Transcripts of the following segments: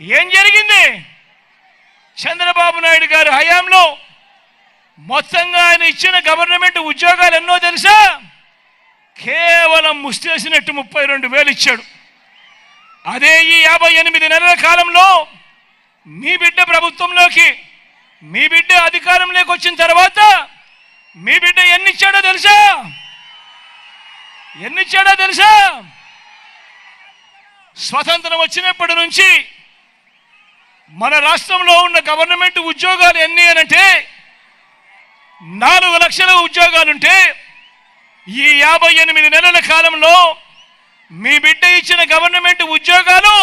ఏం జరిగింది? చంద్రబాబు నాయుడు గారు హయాంలో మొత్తంగా ఆయన ఇచ్చిన గవర్నమెంట్ ఉద్యోగాలు ఎన్నో తెలుసా? కేవలం ముస్తేసినట్టు ముప్పై రెండు వేలు ఇచ్చాడు. అదే ఈ యాభై ఎనిమిది నెలల కాలంలో మీ బిడ్డ ప్రభుత్వంలోకి మీ బిడ్డ అధికారంలోకి వచ్చిన తర్వాత మీ బిడ్డ ఎన్నిచ్చాడో తెలుసా? ఎన్నిచ్చాడో తెలుసా? స్వతంత్రం వచ్చినప్పటి నుంచి మన రాష్ట్రంలో ఉన్న గవర్నమెంట్ ఉద్యోగాలు ఎన్ని అనంటే నాలుగు లక్షల ఉద్యోగాలుంటే ఈ యాభై ఎనిమిది నెలల కాలంలో మీ బిడ్డ ఇచ్చిన గవర్నమెంట్ ఉద్యోగాలు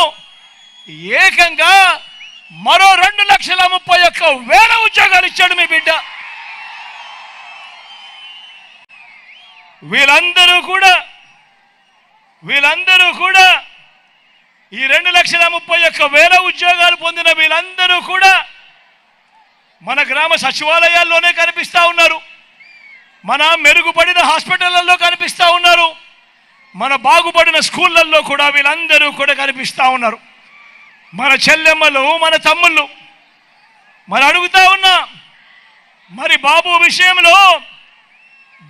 ఏకంగా మరో రెండు లక్షల ముప్పై ఒక్క వేల ఉద్యోగాలు ఇచ్చాడు మీ బిడ్డ. వీళ్ళందరూ కూడా వీళ్ళందరూ కూడా ఈ రెండు లక్షల ముప్పై ఒక్క వేల ఉద్యోగాలు పొందిన వీళ్ళందరూ కూడా మన గ్రామ సచివాలయాల్లోనే కనిపిస్తూ ఉన్నారు. మన మెరుగుపడిన హాస్పిటళ్ళలో కనిపిస్తూ ఉన్నారు. మన బాగుపడిన స్కూళ్ళల్లో కూడా వీళ్ళందరూ కూడా కనిపిస్తూ ఉన్నారు. మన చెల్లెమ్మలు మన తమ్ముళ్ళు మరి అడుగుతా ఉన్నా మరి బాబు విషయంలో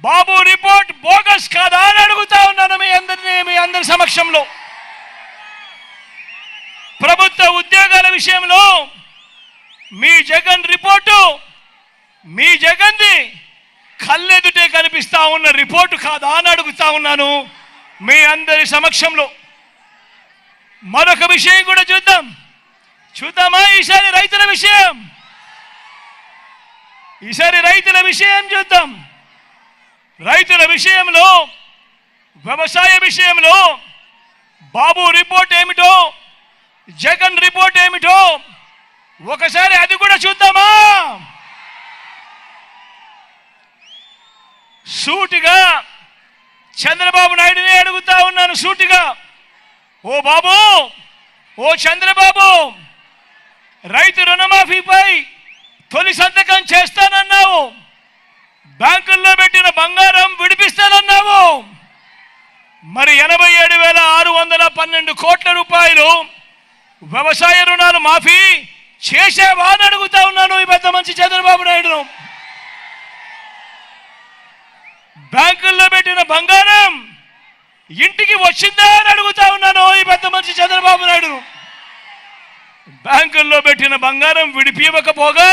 బాబు రిపోర్ట్ బోగస్ కాదా అని అడుగుతా ఉన్నాను మీ అందరినీ మీ అందరి సమక్షంలో. ప్రభుత్వ ఉద్యోగాల విషయంలో మీ జగన్ రిపోర్టు మీ జగన్ది కళ్ళెదుటే కనిపిస్తా ఉన్న రిపోర్టు కాదా అని అడుగుతా ఉన్నాను. మీ అందరి సమక్షంలో. మరొక విషయం కూడా చూద్దాం. చూద్దామా ఈసారి రైతుల విషయం? ఈసారి రైతుల విషయం చూద్దాం. రైతుల విషయంలో వ్యవసాయ విషయంలో బాబు రిపోర్ట్ ఏమిటో జగన్ రిపోర్ట్ ఏమిటో ఒకసారి అది కూడా చూద్దామా? సూటిగా చంద్రబాబు నాయుడుని అడుగుతా ఉన్నాను సూటిగా. ఓ బాబు ఓ చంద్రబాబు రైతు రుణమాఫీపై తొలి సంతకం చేస్తానన్నావు. బ్యాంకుల్లో పెట్టిన బంగారం విడిపిస్తానన్నావు. మరి ఎనభై ఏడు వేల ఆరు వందల పన్నెండు కోట్ల రూపాయలు వ్యవసాయ రుణాలు మాఫీ చేసేవాని అడుగుతా ఉన్నాను ఈ పెద్ద మంచి చంద్రబాబు నాయుడును బ్యాంకుల్లో పెట్టిన బంగారం ఇంటికి వచ్చిందా అని అడుగుతా ఉన్నాను ఈ పెద్ద మంచి చంద్రబాబు నాయుడును బ్యాంకుల్లో పెట్టిన బంగారం విడిపివ్వకపోగా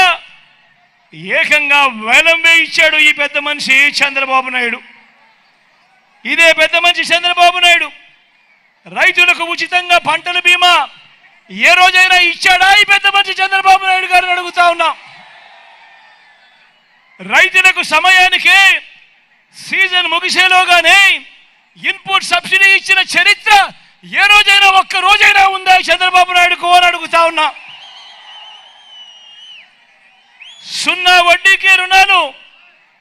ఏకంగా వేలం వేయించాడు ఈ పెద్ద మనిషి చంద్రబాబు నాయుడు. ఇదే పెద్ద మనిషి చంద్రబాబు నాయుడు. రైతులకు ఉచితంగా పంటల బీమా ఏ రోజైనా ఇచ్చాడా? ఈ పెద్ద మనిషి చంద్రబాబు నాయుడు గారిని అడుగుతా ఉన్నాం. రైతులకు సమయానికి సీజన్ ముగిసేలోగానే ఇన్పుట్ సబ్సిడీ ఇచ్చిన చరిత్ర ఏ రోజైనా ఒక్క రోజైనా ఉందా? చంద్రబాబు నాయుడుకు అని అడుగుతా ఉన్నా. సున్నా వడ్డీకి రుణాలు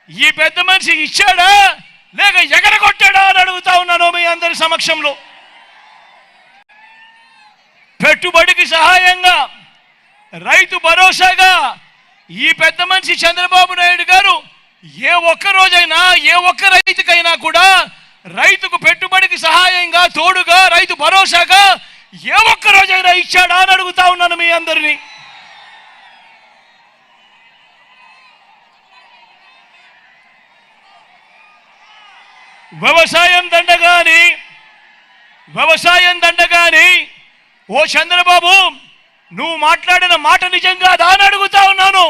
ఈ పెద్ద మనిషి ఇచ్చాడా? లేక ఎగరగొట్టాడా అని అడుగుతా ఉన్నాను మీ అందరి సమక్షంలో. పెట్టుబడికి సహాయంగా రైతు భరోసాగా ఈ పెద్ద మనిషి చంద్రబాబు నాయుడు గారు ఏ ఒక్క రోజైనా ఏ ఒక్క రైతుకైనా కూడా రైతుకు పెట్టుబడికి సహాయంగా తోడుగా రైతు భరోసాగా ఏ ఒక్క రోజైనా ఇచ్చాడా అని అడుగుతా ఉన్నాను మీ అందరినీ. వ్యవసాయం దండగాని వ్యవసాయం దండగాని ఓ చంద్రబాబు నువ్వు మాట్లాడిన మాట నిజంగా దాని అడుగుతా ఉన్నాను.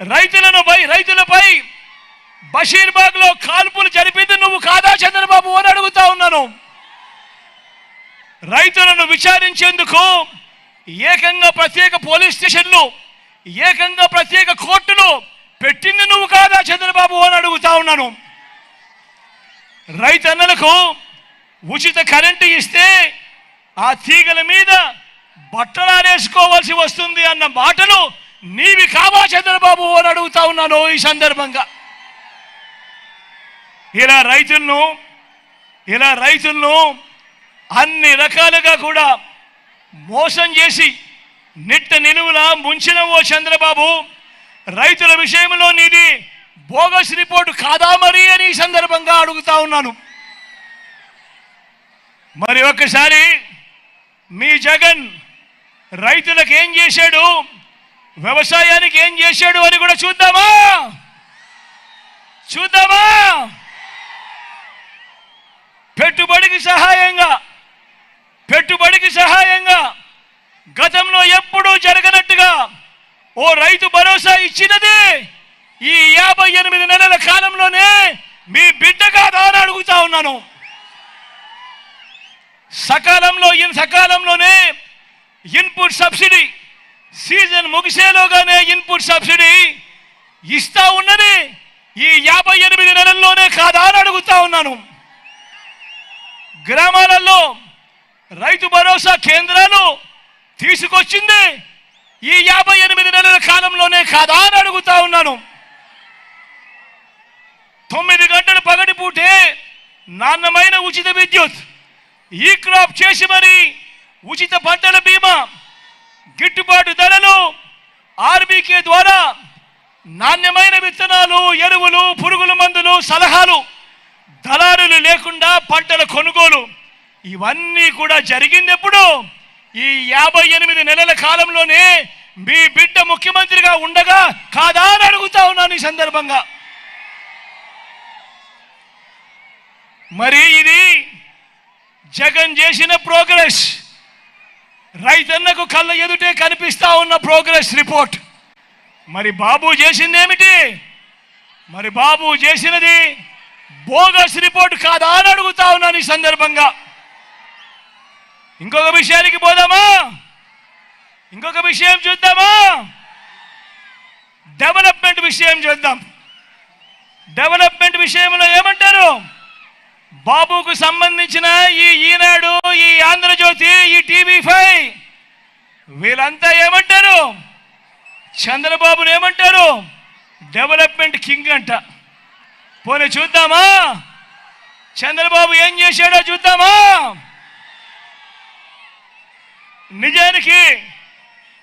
రైతులను పై రైతులపై బషీర్బాగ్లో కాల్పులు జరిపింది నువ్వు కాదా చంద్రబాబు అని అడుగుతా ఉన్నాను. రైతులను విచారించేందుకు ఏకంగా ప్రత్యేక పోలీస్ స్టేషన్లు ఏకంగా ప్రత్యేక కోర్టులు పెట్టింది నువ్వు కాదా చంద్రబాబు అని అడుగుతా ఉన్నాను. రైతన్నలకు ఉచిత కరెంటు ఇస్తే ఆ తీగల మీద బట్టలారేసుకోవాల్సి వస్తుంది అన్న మాటలు నీవి కావా చంద్రబాబు అని అడుగుతా ఉన్నాను ఈ సందర్భంగా. ఇలా రైతులను ఇలా రైతులను అన్ని రకాలుగా కూడా మోసం చేసి నిట్ట నిలువుల ముంచిన ఓ చంద్రబాబు రైతుల విషయంలో నీది బోగస్ రిపోర్టు కాదా మరి అని ఈ సందర్భంగా అడుగుతా ఉన్నాను. మరి ఒకసారి మీ జగన్ రైతులకు ఏం చేశాడు? వ్యవసాయానికి ఏం చేశాడు అని కూడా చూద్దామా? చూద్దామా? పెట్టుబడికి సహాయంగా పెట్టుబడికి సహాయంగా గతంలో ఎప్పుడూ జరగనట్టుగా ఓ రైతు భరోసా ఇచ్చినది ఈ యాభై ఎనిమిది నెలల కాలంలోనే మీ బిడ్డగా కాదా అడుగుతా ఉన్నాను. సకాలంలో ఇన్ సకాలంలోనే ఇన్పుట్ సబ్సిడీ. సీజన్ ముగిసేలోగానే ఇన్పుట్ సబ్సిడీ ఇస్తా ఉన్నది. ఈ యాభై ఎనిమిది నెలల్లోనే కాదా అని అడుగుతా ఉన్నాను. గ్రామాలలో రైతు భరోసా కేంద్రాలు తీసుకొచ్చింది. ఈ యాభై ఎనిమిది నెలల కాలంలోనే కాదా అని అడుగుతా ఉన్నాను. తొమ్మిది గంటలు పగటిపూటే నాణ్యమైన ఉచిత విద్యుత్. ఈ క్రాప్ చేసి మరి ఉచిత పంటల బీమా గిట్టుబాటు ధరలు ఆర్బీకే ద్వారా నాణ్యమైన విత్తనాలు ఎరువులు పురుగుల మందులు సలహాలు దళారులు లేకుండా పంటల కొనుగోలు ఇవన్నీ కూడా జరిగింది ఎప్పుడు ఈ యాభై ఎనిమిది నెలల కాలంలోనే మీ బిడ్డ ముఖ్యమంత్రిగా ఉండగా కాదా అని అడుగుతా ఉన్నాను ఈ సందర్భంగా. మరి ఇది జగన్ చేసిన ప్రోగ్రెస్. రైతన్నకు కళ్ళ ఎదుటే కనిపిస్తా ఉన్న ప్రోగ్రెస్ రిపోర్ట్. మరి బాబు చేసింది ఏమిటి మరి బాబు చేసినది బోగస్ రిపోర్ట్ కాదా అని అడుగుతా ఉన్నాను ఈ సందర్భంగా. ఇంకొక విషయానికి పోదామా? ఇంకొక విషయం చూద్దామా? డెవలప్మెంట్ విషయం చూద్దాం. డెవలప్మెంట్ విషయంలో ఏమంటారు? బాబుకు సంబంధించిన ఈ ఈనాడు ఈ ఆంధ్రజ్యోతి ఈ టీవీ ఫైవ్ వీళ్ళంతా ఏమంటారు? చంద్రబాబును ఏమంటారు? డెవలప్మెంట్ కింగ్ అంట. పోనీ చూద్దామా? చంద్రబాబు ఏం చేశాడో చూద్దామా? నిజానికి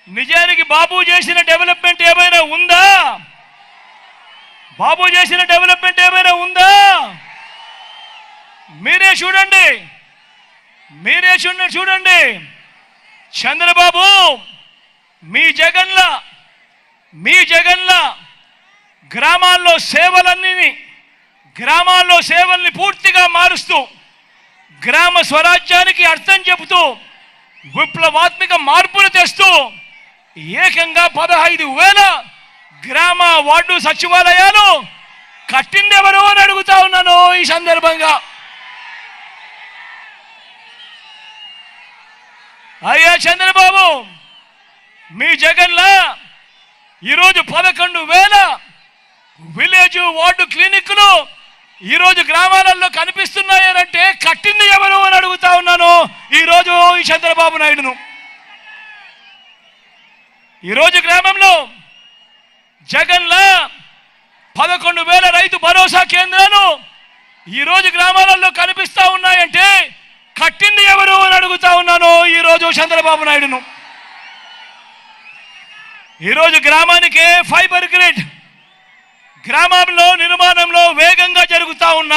నిజానికి బాబు చేసిన డెవలప్మెంట్ ఏమైనా ఉందా? బాబు చేసిన డెవలప్మెంట్ ఏమైనా ఉందా? మీరే చూడండి. మీరే చూడ చూడండి. చంద్రబాబు మీ జగన్ల మీ జగన్ల గ్రామాల్లో సేవలన్నీ గ్రామాల్లో సేవల్ని పూర్తిగా మారుస్తూ గ్రామ స్వరాజ్యానికి అర్థం చెబుతూ విప్లవాత్మిక మార్పులు తెస్తూ ఏకంగా పదహైదు వేల గ్రామ వార్డు సచివాలయాలు కట్టిందెవరో అని అడుగుతా ఉన్నాను ఈ సందర్భంగా. అయ్యా చంద్రబాబు మీ జగన్లా ఈరోజు పదకొండు వేల విలేజ్ వార్డు క్లినిక్లు ఈరోజు గ్రామాలలో కనిపిస్తున్నాయనంటే కట్టింది ఎవరు అని అడుగుతా ఉన్నాను. ఈరోజు ఈ చంద్రబాబు నాయుడును. ఈరోజు గ్రామంలో జగన్లా పదకొండు వేల రైతు భరోసా కేంద్రాలు ఈరోజు గ్రామాలలో కనిపిస్తా ఉన్నాయంటే కట్టింది ఎవరు అని అడుగుతా ఉన్నాను ఈరోజు చంద్రబాబు నాయుడును. ఈరోజు గ్రామానికి ఫైబర్ గ్రిడ్. గ్రామంలో నిర్మాణంలో వేగంగా జరుగుతా ఉన్న